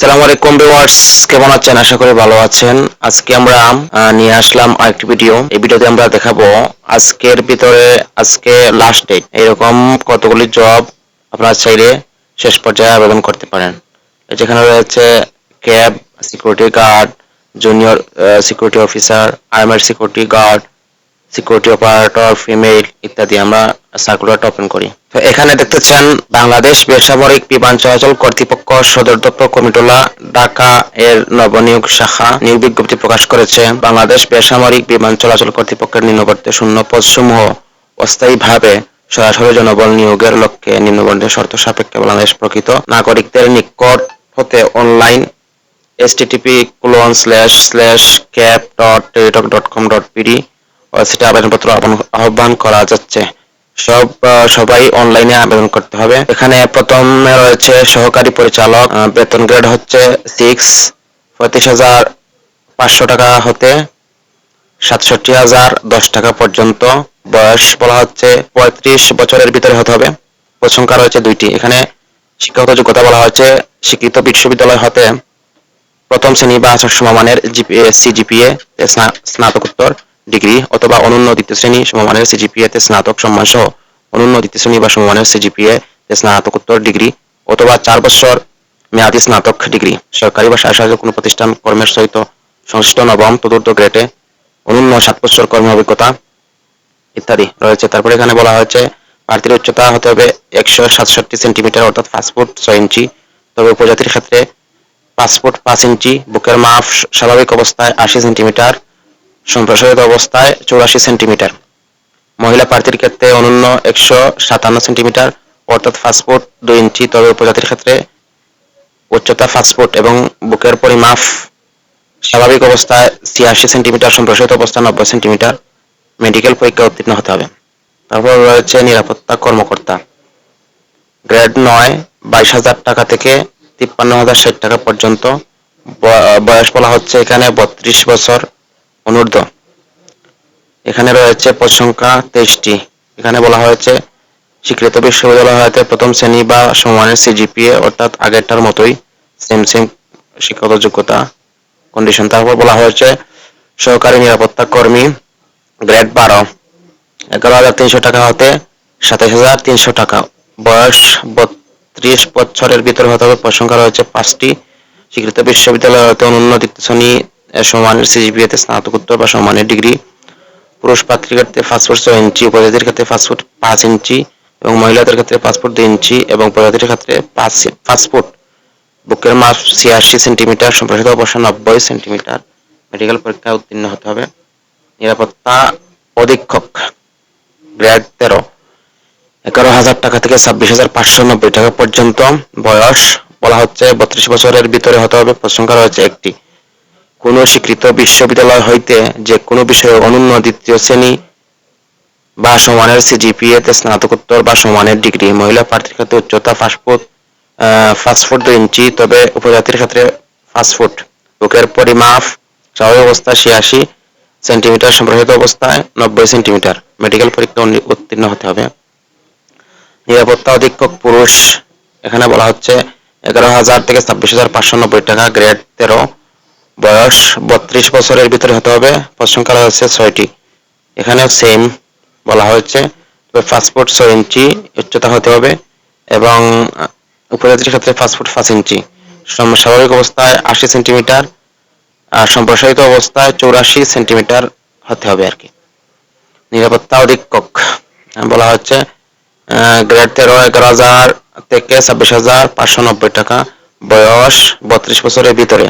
সালাম আলাইকুম ভিউয়ার্স, কেমন আছেন? আশা করি ভালো আছেন। আজকে আমরা নিয়ে আসলাম আরেকটি ভিডিও। এই ভিডিওতে আমরা দেখাবো আজকের ভিতরে আজকে লাস্ট ডেট এরকম কতগুলি জব আপনারা চাইলে শেষ পর্যায়ে আবেদন করতে পারেন। যেখানে রয়েছে cab security guard junior security officer armed security guard security operator female ইত্যাদি আমরা সার্কুলারটা ওপেন করি। তো এখানে দেখতেছেন বাংলাদেশ বেসামরিক বিমান চলাচল কর্তৃপক্ষ সদর দপ্তর কমিটোলা ঢাকা এর নবনিয়োগ শাখা নিয়োগ বিজ্ঞপ্তি প্রকাশ করেছে। বাংলাদেশ বেসামরিক বিমান চলাচল কর্তৃপক্ষের নিম্নবর্তী শূন্য পদসমূহ অস্থায়ীভাবে সরাসরি জনবল নিয়োগের লক্ষ্যে নিম্নবর্ণের শর্ত সাপেক্ষে বাংলাদেশ প্রকৃত নাগরিকদের নিকট হতে online http colon slash slash cap dot teletalk dot com dot pd ওয়েবসাইটে আবেদনপত্র আহ্বান- করা যাচ্ছে। সব সবাই অনলাইনে আবেদন করতে হবে। এখানে প্রথমে রয়েছে সহকারী পরিচালক। বেতন গ্রেড হচ্ছে সিক্স পঁয়ত্রিশ হাজার পাঁচশো টাকা হতে সাতষট্টি হাজার দশ টাকা পর্যন্ত। বয়স বলা হচ্ছে পঁয়ত্রিশ বছরের ভিতরে হতে হবে। পদ সংখ্যা রয়েছে দুইটি। এখানে শিক্ষাগত যোগ্যতা বলা হয়েছে শিক্ষিত বিশ্ববিদ্যালয় হতে প্রথম শ্রেণি বা সমমানের সিজিপিএ স্নাতকোত্তর। ডিগ্রি অথবা অনন্য দ্বিতীয় শ্রেণি সমমানের সিজিপিএ তে স্নাতক সম্মান সহ অনন্য দ্বিতীয় শ্রেণি বা সমমানের সিজিপিএ তে স্নাতকোত্তর ডিগ্রি অথবা চার বছর মেয়াদী স্নাতক ডিগ্রি। সরকারি বা স্বায়ত্তশাসিত কোনো প্রতিষ্ঠান কর্মের সহিত সংশ্লিষ্ট নবম, চতুর্থ গ্রেডে অনন্য সাত বছর কর্ম অভিজ্ঞতা ইত্যাদি রয়েছে। তারপরে এখানে বলা হয়েছে প্রার্থীর উচ্চতা হতে হবে একশো সাতষট্টি সেন্টিমিটার, অর্থাৎ পাঁচ ফুট ছয় ইঞ্চি। তবে উপজাতির ক্ষেত্রে ফুট পাঁচ ইঞ্চি, বুকের মাপ স্বাভাবিক অবস্থায় আশি সেন্টিমিটার। সম্প্রসারিত অবস্থায় চৌরাশি সেন্টিমিটার। মহিলা প্রার্থীর ক্ষেত্রে অনন্য একশো সাতান্ন সেন্টিমিটার, অর্থাৎ ফুট দুই ইঞ্চি তবে উপজাতির ক্ষেত্রে উচ্চতা ফুট এবং বুকের পরিমাপ স্বাভাবিক অবস্থায় ছিয়াশি সেন্টিমিটার, সম্প্রসারিত অবস্থায় নব্বই সেন্টিমিটার। মেডিকেল পরীক্ষা উত্তীর্ণ হতে হবে। তারপর রয়েছে নিরাপত্তা কর্মকর্তা। গ্রেড নয়, বাইশ হাজার টাকা থেকে তিপ্পান্ন হাজার ষাট টাকা পর্যন্ত। বয়স বলা হচ্ছে এখানে বত্রিশ বছর। অনূর্ধ্ব। এখানে রয়েছে পদ সংখ্যা তেইশটি। এখানে বলা হয়েছে, স্বীকৃত বিশ্ববিদ্যালয় হতে প্রথম শ্রেণি বা সমানের সিজিপিএ, অর্থাৎ আগেরটার মতোই সেম সেম শিক্ষাগত যোগ্যতা কন্ডিশন তারপর বলা হয়েছে, সহকারী নিরাপত্তা কর্মী গ্রেড বারো। এগারো হাজার তিনশো টাকা হতে সাতাশ হাজার তিনশো টাকা। বয়স বত্রিশ বছরের ভিতরে হতে হবে পদ রয়েছে পাঁচটি। স্বীকৃত বিশ্ববিদ্যালয় হতে অনন্য শ্রেণি সমানের সিজিপিএতে স্নাতকোত্তর বা সমানের ডিগ্রি, পুরুষ প্রার্থীর ক্ষেত্রে ফুট ছয় ইঞ্চি, উপজাতির ক্ষেত্রে ফুট পাঁচ ইঞ্চি এবং মহিলাদের ক্ষেত্রে ফুট দুই ইঞ্চি এবং প্রজাতির ক্ষেত্রে ফুট। বুকের মাপ ছিয়াশি সেন্টিমিটার, সম্প্রসারিত অবস্থা নব্বই সেন্টিমিটার। মেডিকেল পরীক্ষায় উত্তীর্ণ হতে হবে। নিরাপত্তা অধীক্ষক, গ্রেড তেরো। এগারো হাজার টাকা থেকে ছাব্বিশ হাজার পাঁচশো নব্বই টাকা পর্যন্ত বয়স। বলা হচ্ছে বত্রিশ বছরের ভিতরে হতে হবে। পদ সংখ্যা রয়েছে একটি। কোন স্বীকৃত বিশ্ববিদ্যালয় হইতে যে কোনো বিষয়ে অনন্য দ্বিতীয় শ্রেণি বা সমানের সিজিপিএ তে স্নাতকোত্তর বা সমানের ডিগ্রি মহিলা প্রার্থীর ক্ষেত্রে উচ্চতা আহ, পাঁচ দুই ইঞ্চি তবে উপজাতির ক্ষেত্রে ফুট বুকের পরিমাপ স্বাভাবিক অবস্থায় ছিয়াশি সেন্টিমিটার সম্প্রসারিত অবস্থায় নব্বই সেন্টিমিটার। মেডিকেল পরীক্ষা উত্তীর্ণ হতে হবে। নিরাপত্তা অধীক্ষক পুরুষ এখানে বলা হচ্ছে এগারো হাজার থেকে ছাব্বিশ হাজার পাঁচশো নব্বই টাকা গ্রেড তেরো। বয়স বত্রিশ বছরের ভিতরে হতে হবে। পদ সংখ্যা রয়েছে ছয়টি। এখানেও সেম বলা হয়েছে। তবে পাঁচ ছয় ইঞ্চি উচ্চতা হতে হবে এবং উপজাতির ক্ষেত্রে ফুট পাঁচ ইঞ্চি। স্বাভাবিক অবস্থায় আশি সেন্টিমিটার আর সম্প্রসারিত অবস্থায় চৌরাশি সেন্টিমিটার হতে হবে আর কি। নিরাপত্তা অধীক্ষক আহ, বলা হচ্ছে গ্রেড তেরো এগারো হাজার থেকে ছাব্বিশ হাজার পাঁচশো নব্বই টাকা বয়স বত্রিশ বছরের ভিতরে।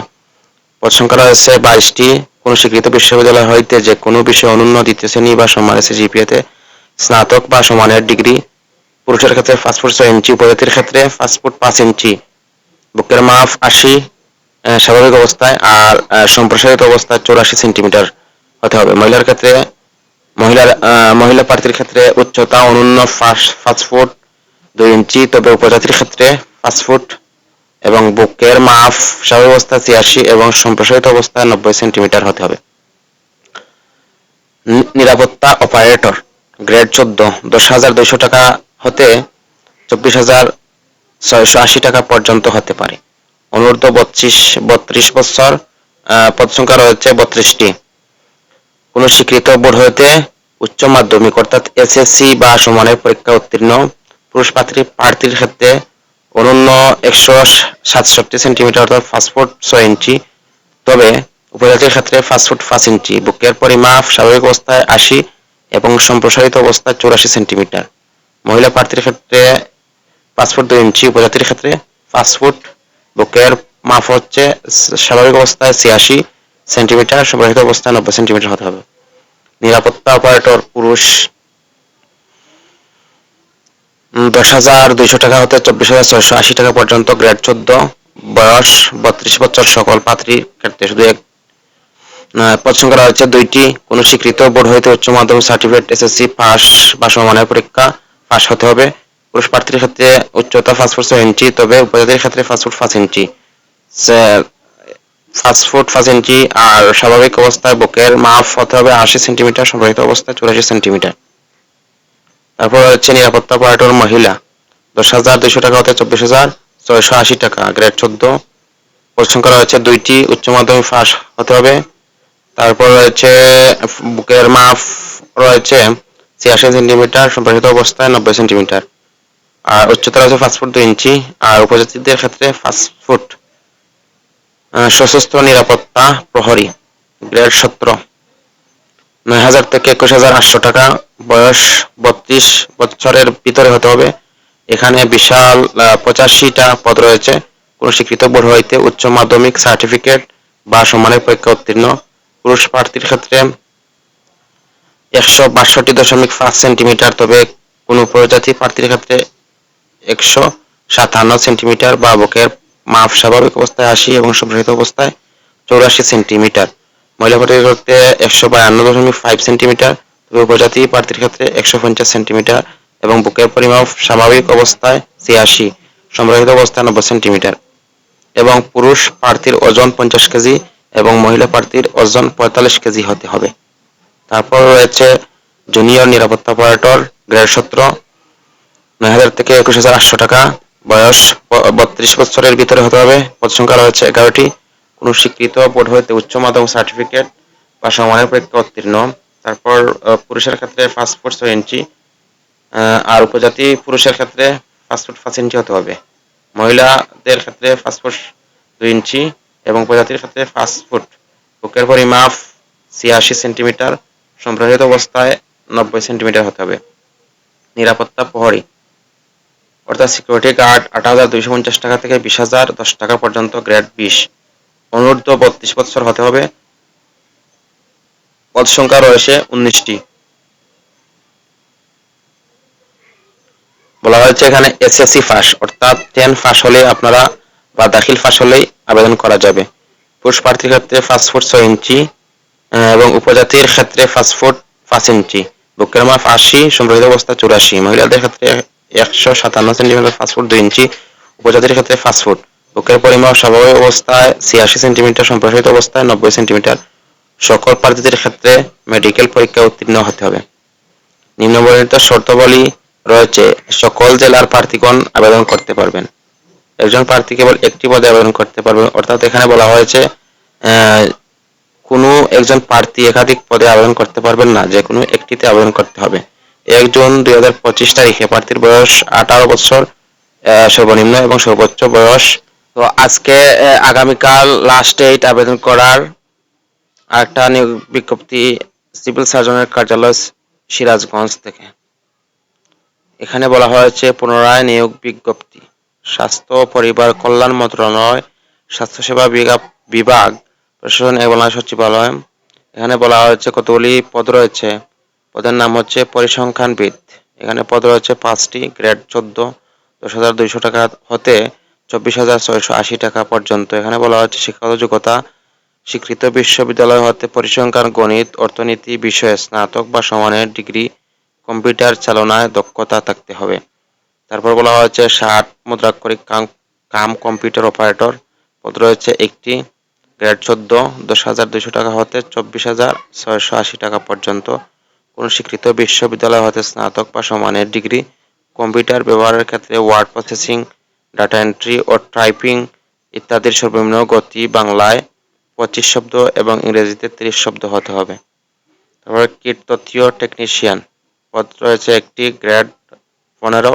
পদ সংখ্যা রয়েছে বাইশটি। কোন স্বীকৃত বিশ্ববিদ্যালয় হইতে যে কোনো বিষয়ে অনন্য দ্বিতীয় শ্রেণি বা সমানের সিজিপিএতে স্নাতক বা সমানের ডিগ্রি। পুরুষের ক্ষেত্রে ফুট ছয় ইঞ্চি, উপজাতির ক্ষেত্রে ফুট পাঁচ ইঞ্চি। বুকের মাপ আশি স্বাভাবিক অবস্থায় আর সম্প্রসারিত অবস্থায় চৌরাশি সেন্টিমিটার হতে হবে। মহিলার ক্ষেত্রে, মহিলার মহিলা প্রার্থীর ক্ষেত্রে উচ্চতা অনন্য পাঁচ পাঁচ ফুট দুই ইঞ্চি, তবে উপজাতির ক্ষেত্রে ফুট এবং বুকের মাপ, স্বাভাবিক অবস্থায় ছিয়াশি এবং সম্প্রসারিত অবস্থায় নব্বই সেন্টিমিটার হতে হবে। নিরাপত্তা অপারেটর, গ্রেড চোদ্দ, দশ হাজার দুইশো টাকা হতে চব্বিশ হাজার ছয়শো আশি টাকা পর্যন্ত হতে পারে। অনূর্ধ্ব বত্রিশ বত্রিশ বছর পদ সংখ্যা রয়েছে বত্রিশটি। কোন স্বীকৃত বোর্ড হইতে উচ্চ মাধ্যমিক অর্থাৎ এসএসসি বা সমানের পরীক্ষা উত্তীর্ণ, পুরুষ প্রার্থী প্রার্থীর ক্ষেত্রে অনন্য একশো সাতষট্টি সেন্টিমিটার অর্থাৎ পাঁচ ফুট ছয় ইঞ্চি। তবে উপজাতির ক্ষেত্রে পাঁচ ফুট পাঁচ ইঞ্চি। বুকের পরিমাপ স্বাভাবিক অবস্থায় আশি এবং সম্প্রসারিত অবস্থায় চৌরাশি সেন্টিমিটার। মহিলা প্রার্থীর ক্ষেত্রে পাঁচ ফুট দুই ইঞ্চি। উপজাতির ক্ষেত্রে পাঁচ ফুট। বুকের মাপ হচ্ছে স্বাভাবিক অবস্থায় ছিয়াশি সেন্টিমিটার। সম্প্রসারিত অবস্থায় নব্বই সেন্টিমিটার হতে হবে। নিরাপত্তা অপারেটর পুরুষ দশ হাজার দুইশো টাকা হতে চব্বিশ হাজার ছয়শো আশি টাকা পর্যন্ত গ্রেড চোদ্দ, বয়স বত্রিশ বছর, সকল পাত্রীর ক্ষেত্রে শুধু এক পদ সংখ্যা রয়েছে দুইটি। কোন স্বীকৃত বোর্ড হইতে উচ্চ মাধ্যমিক সার্টিফিকেট এসএসসি পাস বা সমমানের পরীক্ষা পাস হতে হবে। পুরুষ প্রার্থীর ক্ষেত্রে উচ্চতা ফুট ছয় ইঞ্চি, তবে উপজাতির ক্ষেত্রে ফুট পাঁচ ইঞ্চি। সে- পাঁচ ইঞ্চি আর স্বাভাবিক অবস্থায় বুকের মাপ হতে হবে আশি সেন্টিমিটার সম্প্রসারিত অবস্থায় চুরাশি সেন্টিমিটার। তারপর হচ্ছে নিরাপত্তা অপারেটর মহিলা। দশ হাজার দুইশো টাকা হতে চব্বিশ হাজার ছয়শো আশি টাকা, গ্রেড চোদ্দ। পদ সংখ্যা রয়েছে দুইটি, উচ্চ মাধ্যমিক পাস হতে হবে। তারপর রয়েছে বুকের মাপ রয়েছে ছিয়াশি সেন্টিমিটার সম্প্রসারিত অবস্থায় নব্বই সেন্টিমিটার। আর উচ্চতা রয়েছে পাঁচ ফুট দুই ইঞ্চি, আর উপজাতিদের ক্ষেত্রে পাঁচ ফুট। সশস্ত্র নিরাপত্তা প্রহরী, গ্রেড সতেরো। নয় হাজার থেকে একুশ হাজার আটশো টাকা বয়স বত্রিশ বছরের ভিতরে হতে হবে। এখানে বিশাল পঁচাশিটা পদ রয়েছে। কোন স্বীকৃত বোর্ড হইতে উচ্চ মাধ্যমিক সার্টিফিকেট বা সমানের পরীক্ষা উত্তীর্ণ। পুরুষ প্রার্থীর ক্ষেত্রে একশো বাষট্টি দশমিক পাঁচ সেন্টিমিটার, তবে কোন উপজাতি প্রার্থীর ক্ষেত্রে একশো সাতান্ন সেন্টিমিটার বা বুকের মাপ স্বাভাবিক অবস্থায় আশি এবং সম্প্রসারিত অবস্থায় চৌরাশি সেন্টিমিটার। মহিলা প্রার্থীর ক্ষেত্রে একশো বায়ান্ন দশমিক ফাইভ সেন্টিমিটার তবে উপজাতি প্রার্থীর ক্ষেত্রে একশো পঞ্চাশ সেন্টিমিটার এবং বুকের পরিমাপ স্বাভাবিক অবস্থায় ছিয়াশি সম্প্রসারিত অবস্থায় নব্বই সেন্টিমিটার এবং পুরুষ প্রার্থীর ওজন পঞ্চাশ কেজি এবং মহিলা প্রার্থীর ওজন পঁয়তাল্লিশ কেজি হতে হবে। তারপর রয়েছে জুনিয়র নিরাপত্তা অপারেটর গ্রেড সতেরো, নয় হাজার থেকে একুশ হাজার আটশো টাকা বয়স বত্রিশ বছরের ভিতরে হতে হবে। পদ সংখ্যা রয়েছে এগারোটি। কোনো স্বীকৃত বোর্ড হইতে উচ্চ মাধ্যমিক সার্টিফিকেট বা সমানের পরীক্ষা উত্তীর্ণ। তারপর পুরুষের ক্ষেত্রে ফুট ছয় ইঞ্চি আর উপজাতি পুরুষের ক্ষেত্রে ফুট পাঁচ ইঞ্চি হতে হবে। মহিলাদের ক্ষেত্রে ফুট দুই ইঞ্চি এবং উপজাতির ক্ষেত্রে ফুট বুকের পরিমাপ ছিয়াশি সেন্টিমিটার, সম্প্রসারিত অবস্থায় নব্বই সেন্টিমিটার হতে হবে। নিরাপত্তা প্রহরী। অর্থাৎ সিকিউরিটি গার্ড আট হাজার দুইশো পঞ্চাশ টাকা থেকে বিশ হাজার দশ টাকা পর্যন্ত গ্রেড বিশ। অনূর্ধ্ব বত্রিশ বছর হতে হবে। পদ সংখ্যা রয়েছে উনিশটি। বলা হয়েছে এখানে এসএসসি ফাঁস, অর্থাৎ টেন ফাঁস হলে আপনারা বা দাখিল ফাঁস হলেই আবেদন করা যাবে। পুরুষ প্রার্থীর ক্ষেত্রে পাঁচ ফুট ছয় ইঞ্চি এবং উপজাতির ক্ষেত্রে পাঁচ ফুট পাঁচ ইঞ্চি। বুকের মাপ আশি সম্প্রসারিত অবস্থা চুরাশি। মহিলাদের ক্ষেত্রে একশো সাতান্ন সেন্টিমিটার পাঁচ ফুট দুই ইঞ্চি, উপজাতির ক্ষেত্রে পাঁচ ফুট। বুকের পরিমাপ স্বাভাবিক অবস্থায় ছিয়াশি সেন্টিমিটার, সম্প্রসারিত অবস্থায় নব্বই সেন্টিমিটার। সকল প্রার্থীদের ক্ষেত্রে মেডিকেল পরীক্ষা উত্তীর্ণ হতে হবে। নিম্নবর্ণিত শর্তাবলী রয়েছে, সকল জেলার প্রার্থীগণ আবেদন করতে পারবেন। একজন প্রার্থী কেবল একটি পদে আবেদন করতে পারবে অর্থাৎ এখানে বলা হয়েছে কোনো একজন প্রার্থী একাধিক পদে আবেদন করতে পারবেন না, যে কোনো একটিতে আবেদন করতে হবে। এক জুন দুই হাজার পঁচিশ তারিখে প্রার্থীর বয়স আঠারো বছর সর্বনিম্ন এবং সর্বোচ্চ বয়স তো আজকে আগামীকাল লাস্ট ডেট আবেদন করার আরেকটা নিয়োগ বিজ্ঞপ্তি সিভিল সার্জনের কার্যালয় সিরাজগঞ্জ থেকে। এখানে বলা হয়েছে, পুনরায় নিয়োগ বিজ্ঞপ্তি। স্বাস্থ্য, পরিবার কল্যাণ মন্ত্রণালয়, স্বাস্থ্যসেবা বিভাগ প্রশাসন এবং সচিবালয়। এখানে বলা হয়েছে, কতগুলি পদ রয়েছে? পদের নাম হচ্ছে পরিসংখ্যানবিদ। এখানে পদ রয়েছে পাঁচটি, গ্রেড চোদ্দ। দশ হাজার দুইশো টাকা হতে চব্বিশ হাজার ছয়শো আশি টাকা পর্যন্ত। এখানে বলা হচ্ছে শিক্ষাগত যোগ্যতা স্বীকৃত বিশ্ববিদ্যালয় হতে পরিসংখ্যান, গণিত, অর্থনীতি, বিষয়ে, স্নাতক বা সমানের ডিগ্রি, কম্পিউটার চালনায় দক্ষতা থাকতে হবে। তারপর বলা হয়েছে ষাট মুদ্রাক্ষরিক কাম কাম কম্পিউটার অপারেটর। পদ রয়েছে একটি, গ্রেড চোদ্দ, দশ হাজার দুশো টাকা হতে চব্বিশ হাজার ছয়শো আশি টাকা পর্যন্ত। কোনো স্বীকৃত বিশ্ববিদ্যালয় হতে স্নাতক বা সমানের ডিগ্রি, কম্পিউটার ব্যবহারের ক্ষেত্রে ওয়ার্ড প্রসেসিং ডাটা এন্ট্রি ও টাইপিং ইত্যাদির সর্বনিম্ন গতি বাংলায় পঁচিশ শব্দ এবং ইংরেজিতে তিরিশ শব্দ হতে হবে। তারপরে কীট তথ্য টেকনিশিয়ান পদ রয়েছে একটি গ্রেড পনেরো।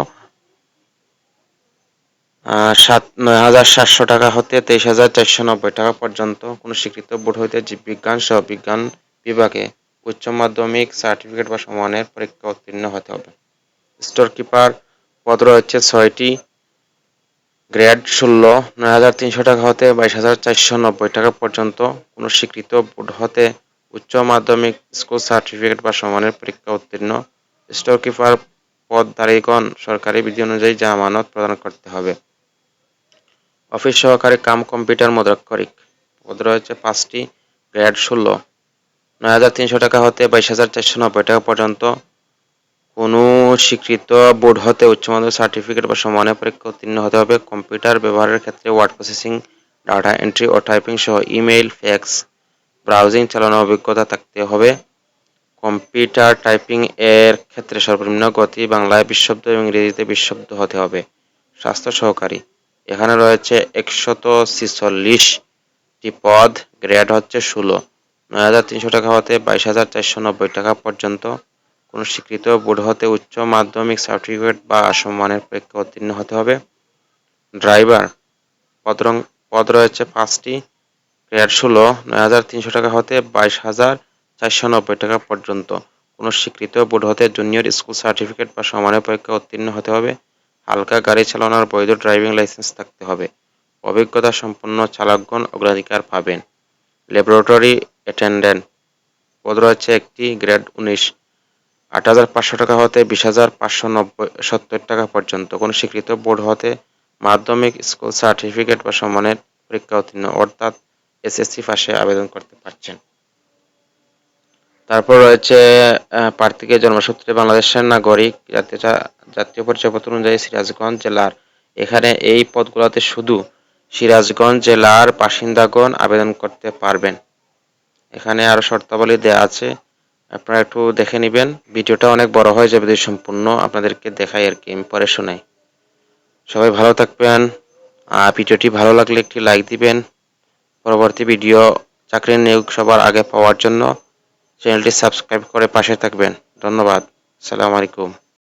সাত, নয় হাজার সাতশো টাকা হতে তেইশ হাজার চারশো নব্বই টাকা পর্যন্ত। কোনো স্বীকৃত বোর্ড হইতে জীববিজ্ঞান সহ বিজ্ঞান বিভাগে উচ্চ মাধ্যমিক সার্টিফিকেট বা সমানের পরীক্ষা উত্তীর্ণ হতে হবে। স্টোর কিপার পদ রয়েছে ছয়টি। গ্রেড ষোলো, নয় হাজার তিনশো টাকা হতে বাইশ হাজার চারশো নব্বই টাকা পর্যন্ত। কোনো স্বীকৃত বোর্ড হতে উচ্চ মাধ্যমিক স্কুল সার্টিফিকেট বা সমানের পরীক্ষা উত্তীর্ণ। স্টোর কিপার পদধারীগণ সরকারি বিধি অনুযায়ী জামানত প্রদান করতে হবে। অফিস সহকারী কাম কম্পিউটার মুদ্রাক্ষরিক পদ রয়েছে পাঁচটি, গ্রেড ষোলো, নয় হাজার তিনশো টাকা হতে বাইশ হাজার চারশো নব্বই টাকা পর্যন্ত। কোনো স্বীকৃত বোর্ড হতে উচ্চ মাধ্যমিক সার্টিফিকেট বা সমানের পরীক্ষা উত্তীর্ণ হতে হবে। কম্পিউটার ব্যবহারের ক্ষেত্রে ওয়ার্ড প্রসেসিং ডাটা এন্ট্রি ও টাইপিং সহ ইমেইল ফ্যাক্স ব্রাউজিং চালানোর অভিজ্ঞতা থাকতে হবে। কম্পিউটার টাইপিং এর ক্ষেত্রে সর্বনিম্ন গতি বাংলায় বিশ শব্দ এবং ইংরেজিতে বিশ শব্দ হতে হবে। স্বাস্থ্য সহকারী, এখানে রয়েছে একশত ছিচল্লিশটি পদ গ্রেড হচ্ছে ষোলো। নয় হাজার তিনশো টাকা হতে বাইশ হাজার চারশো নব্বই টাকা পর্যন্ত। কোনো স্বীকৃত বোর্ড হতে উচ্চ মাধ্যমিক সার্টিফিকেট বা সম্মানের পরীক্ষা উত্তীর্ণ হতে হবে। ড্রাইভার পদ রং- পদ রয়েছে পাঁচটি। গ্রেড ষোলো, নয় হাজার তিনশো টাকা হতে বাইশ হাজার চারশো নব্বই টাকা পর্যন্ত। কোনো স্বীকৃত বোর্ড হতে জুনিয়র স্কুল সার্টিফিকেট বা সমানের পরীক্ষা উত্তীর্ণ হতে হবে। হালকা গাড়ি চালানোর বৈধ ড্রাইভিং লাইসেন্স থাকতে হবে। অভিজ্ঞতা সম্পন্ন চালকগণ অগ্রাধিকার পাবেন। ল্যাবরেটরি অ্যাটেন্ডেন্ট পদ রয়েছে একটি গ্রেড উনিশ। আট হাজার পাঁচশো টাকা হতে বিশ হাজার পাঁচশো নব্বই, সত্তর টাকা পর্যন্ত। কোনো স্বীকৃত বোর্ড হতে মাধ্যমিক স্কুল সার্টিফিকেট বা সম্মানের পরীক্ষা উত্তীর্ণ, অর্থাৎ এসএসসি পাশে আবেদন করতে পারছেন। তারপর রয়েছে প্রার্থীকে জন্মসূত্রে বাংলাদেশের নাগরিক জাতীয় পরিচয়পত্র অনুযায়ী সিরাজগঞ্জ জেলার। এখানে এই পদগুলোতে শুধু সিরাজগঞ্জ জেলার বাসিন্দাগণ আবেদন করতে পারবেন। এখানে আরও শর্তাবলী দেওয়া আছে। আপনারা একটু দেখে নেবেন। ভিডিওটা অনেক বড় হয়ে যাবে সম্পূর্ণ আপনাদেরকে দেখাই আর কি পরে শোনাই। সবাই ভালো থাকবেন। আর ভিডিওটি ভালো লাগলে একটি লাইক দিবেন। পরবর্তী ভিডিও চাকরির নিয়োগ সবার আগে পাওয়ার জন্য চ্যানেলটি সাবস্ক্রাইব করে পাশে থাকবেন। ধন্যবাদ। আসসালামু আলাইকুম।